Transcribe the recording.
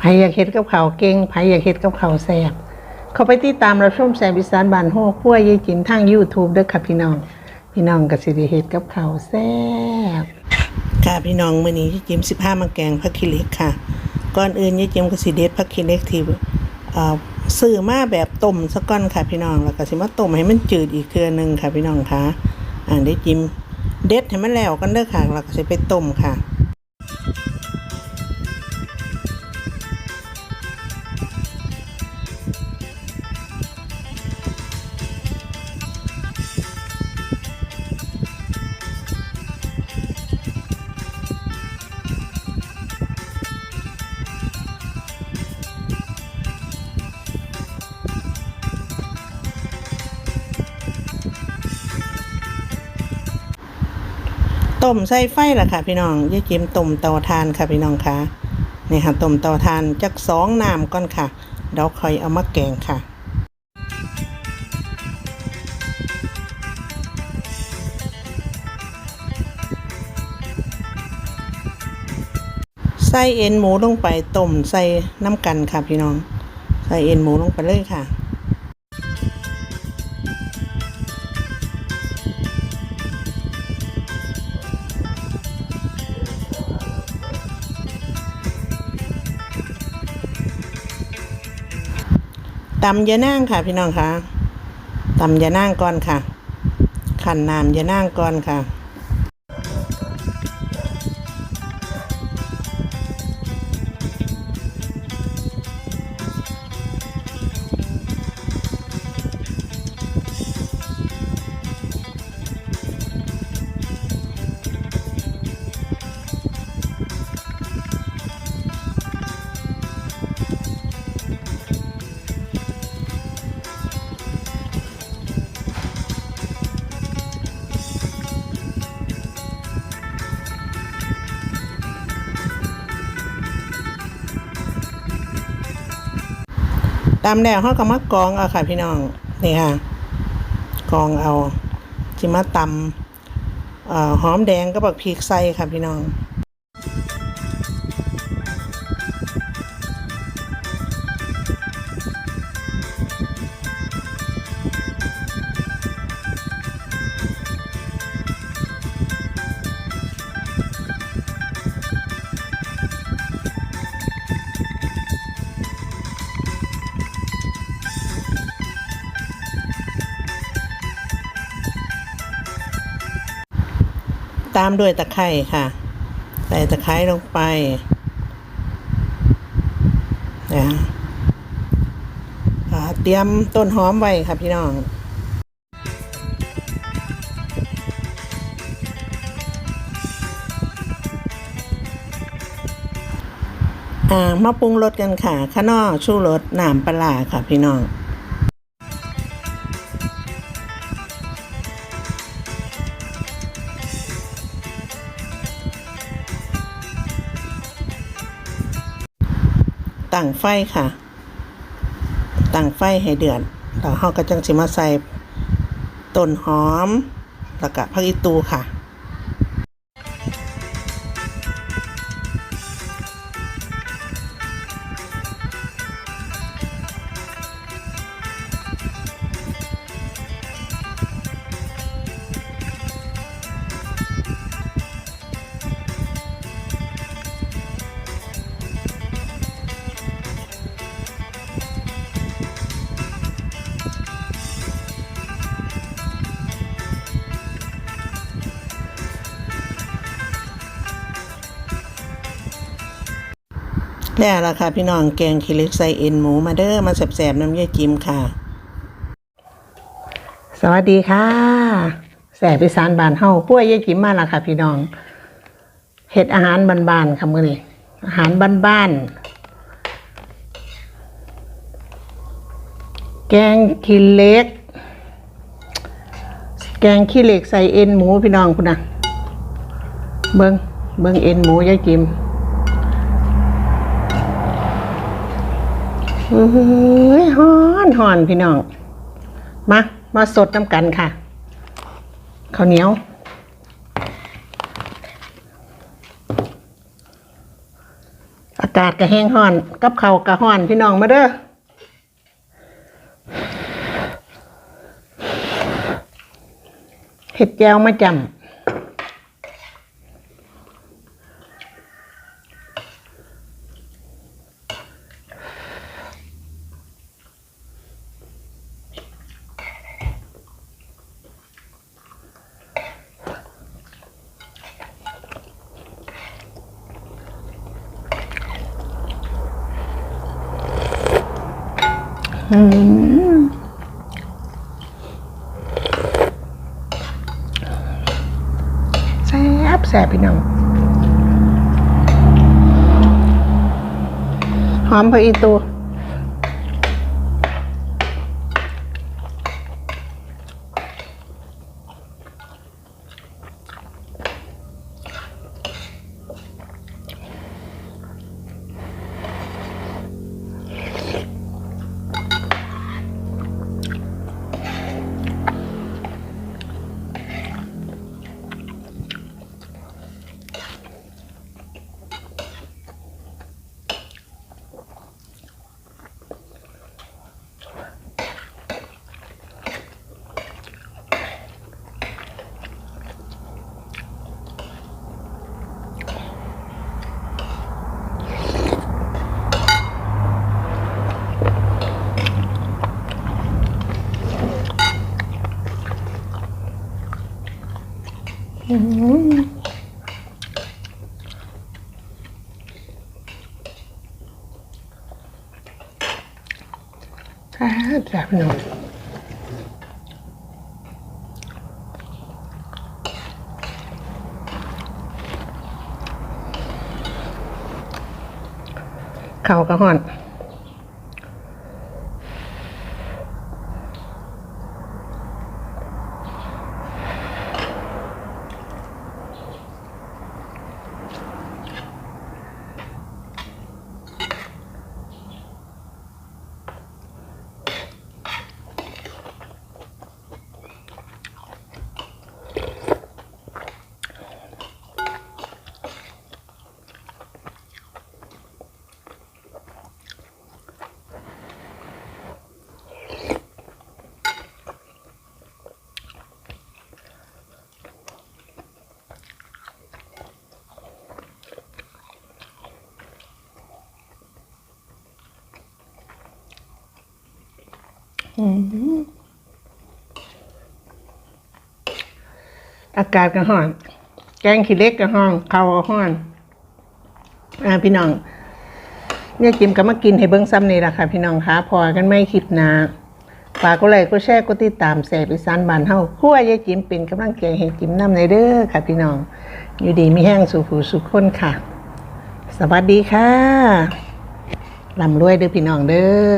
ไผอยากเฮ็ดกับข้าวเก่งไผอยากเฮ็ดกับข้าวแซ่บเขาไปติดตามรับชมแซ่บอีสานบานโฮกขั้วยายจิมทาง YouTube เด้อค่ะพี่น้อง พี่น้องก็สิได้เฮ็ดกับข้าวแซ่บค่ะพี่น้องมื้อนี้ยายจิม15มาแกงผักขี้เหล็กค่ะ ก่อนอื่นยายจิมก็สิเด็ดผักขี้เหล็กที่เอ่อซื้อมาแบบต้มซะก่อนค่ะพี่น้องแล้วก็สิมาต้มให้มันจืดอีกเทื่อนึงค่ะพี่น้องค่ะอ่าได้จิมเด็ดให้มันแล้วกันเด้อค่ะแล้วก็สิไปต้มค่ะ ต้มใส่ไฟล่ะค่ะ พี่น้องยายจิมต้มเตาทานค่ะพี่น้องค่ะนี่ค่ะต้มเตาทานจักสองน้ำก่อนค่ะเดี๋ยวค่อยเอามาแกงค่ะใส่เอ็นหมูลงไปต้มใส่น้ำกันค่ะพี่น้อง ใส่เอ็นหมูลงไปเลยค่ะ ตำยะนางค่ะ พี่น้องค่ะตำยะนางก่อนค่ะ ขันน้ำยะนางก่อนค่ะ ตำแล้วเขาก็มากรองเอาค่ะพี่น้องนี่ค่ะกรองเอาจิมาตำหอมแดงก็บักพริกใส่ค่ะพี่น้อง ตามด้วยตะไคร่ค่ะ ใส่ตะไคร้ลงไปนะเตรียมต้นหอมไว้ค่ะพี่น้องอ่ามาปรุงรสกันค่ะข้างนอกชูรสน้ำปลาค่ะพี่น้อง ตั้งไฟค่ะ ตั้งไฟให้เดือดแล้วเราก็จังสิมาใส่ต้นหอม แล้วก็ผักอีตูค่ะ แล้วล่ะค่ะ พี่น้องแกงขี้เล็กใส่เอ็นหมูมาเด้อมาแสบๆน้ำยาจิมค่ะ สวัสดีค่ะแสบอีสานบานเฮาขั้วยายจิมมาและค่ะ พี่น้องเฮ็ดอาหารบานๆค่ะมื้อนี้อาหารบ้านๆแกงขี้เล็ก แกงขี้เล็กใส่เอ็นหมูพี่น้องคุณนะเบิ่งเบิ่งเอ็นหมูยายจิม เอ้ยฮ้อนฮอนพี่น้อง มา มาสดน้ำกันค่ะ ข้าวเหนียว อากาศก็แห้งห้อน กับเขาวก็ห้อนพี่น้องมาเด้อเห็ดแจวมาจำ แซ่บแซ่บพี่น้อง หอมพออีตัว อืมแซ่บแซ่บพี่น้องข้ากระห่อน อากาศก็ห้อน แกงขี้เล็กก็ห้อนข้าวก็ห้อนอ่าพี่น้องเนี่ยกิมก็มากินให้เบิ้งซ้ำนี่แหละค่ะ พี่น้องคะพอกันไม่คลิปหนาฝากก็ไลค์ก็แชร์ก็ติดตามแสบอีสานบ้านเฮาคั่วยายจิมเป็นกำลังใจให้จิมนำในเด้อค่ะ พี่น้อง อยู่ดีมีแห้งสู่ผู้สุขคนค่ะ สวัสดีค่ะลำรวยเด้อพี่น้องเด้อ